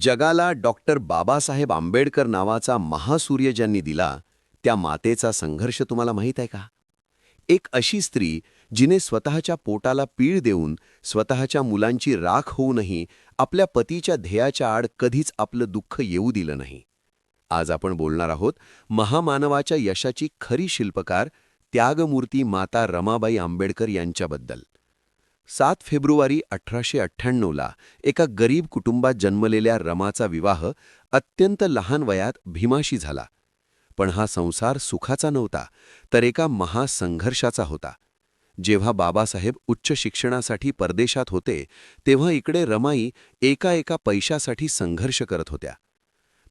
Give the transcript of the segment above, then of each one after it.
जगाला डॉक्टर बाबासाहेब आंबेडकर नावाचा महासूर्य ज्यांनी दिला त्या मातेचा संघर्ष तुम्हाला माहीत आहे का? एक अशी स्त्री जिने स्वतःच्या पोटाला पीळ देऊन स्वतःच्या मुलांची राख होऊनही आपल्या पतीच्या ध्येयाच्या आड कधीच आपलं दुःख येऊ दिलं नाही. आज आपण बोलणार आहोत महामानवाच्या यशाची खरी शिल्पकार त्यागमूर्ती माता रमाबाई आंबेडकर यांच्याबद्दल. सात फेब्रुवारी अठराशे अठ्ठ्याण्णवला एका गरीब कुटुंबात जन्मलेल्या रमाचा विवाह अत्यंत लहान वयात भीमाशी झाला. पण हा संसार सुखाचा नव्हता तर एका महासंघर्षाचा होता. जेव्हा बाबासाहेब उच्च शिक्षणासाठी परदेशात होते तेव्हा इकडे रमाई एका एका पैशासाठी संघर्ष करत होत्या.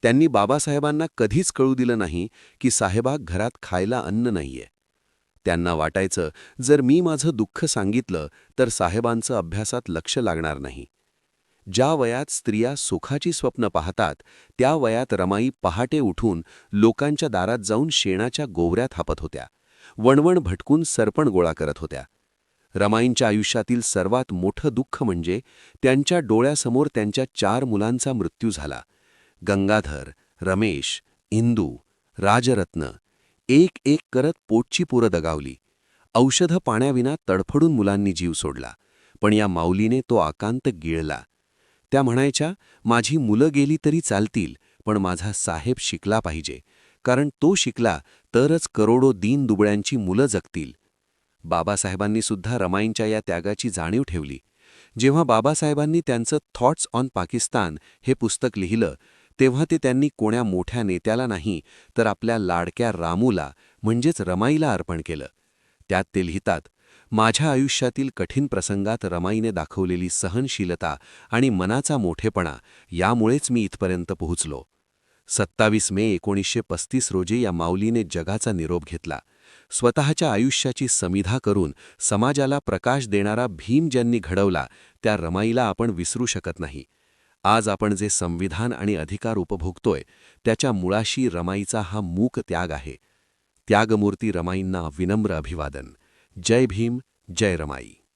त्यांनी बाबासाहेबांना कधीच कळू दिलं नाही की साहेबा घरात खायला अन्न नाहीये. त्यांना वाटायचं जर मी माझं दुःख सांगितलं तर साहेबांचं अभ्यासात लक्ष लागणार नाही. ज्या वयात स्त्रिया सुखाची स्वप्न पाहतात त्या वयात रमाई पहाटे उठून लोकांच्या दारात जाऊन शेणाच्या गोवऱ्या थापत होत्या. वणवण भटकून सरपण गोळा करत होत्या. रमाईंच्या आयुष्यातील सर्वात मोठं दुःख म्हणजे त्यांच्या डोळ्यासमोर त्यांच्या चार मुलांचा मृत्यू झाला. गंगाधर रमेश इंदू राजरत्न एक एक करत पोटची पोरं दगावली. औषधं पाण्याविना तडफडून मुलांनी जीव सोडला पण या माऊलीने तो आकांत गिळला. त्या म्हणायच्या माझी मुलं गेली तरी चालतील पण माझा साहेब शिकला पाहिजे. कारण तो शिकला तरच करोडो दीन दुबळ्यांची मुलं जगतील. बाबासाहेबांनी सुद्धा रमाईंच्या या त्यागाची जाणीव ठेवली. जेव्हा बाबासाहेबांनी त्यांचं थॉट्स ऑन पाकिस्तान हे पुस्तक लिहिलं तेव्हा ते त्यांनी कोण्या मोठ्या नेत्याला नाही तर आपल्या लाडक्या रामूला म्हणजेच रमाईला अर्पण केलं. त्यात ते लिहितात माझ्या आयुष्यातील कठीण प्रसंगात रमाईने दाखवलेली सहनशीलता आणि मनाचा मोठेपणा यामुळेच मी इथपर्यंत पोहोचलो. सत्तावीस मे एकोणीसशे पस्तीस रोजी या माऊलीने जगाचा निरोप घेतला. स्वतःच्या आयुष्याची समिधा करून समाजाला प्रकाश देणारा भीम ज्यांनी घडवला त्या रमाईला आपण विसरू शकत नाही. आज आपण जे संविधान आणि अधिकार उपभोगतोय त्याच्या मुळाशी रमाईचा हा मूक त्याग आहे. त्यागमूर्ती रमाईंना विनम्र अभिवादन. जय भीम जय रमाई.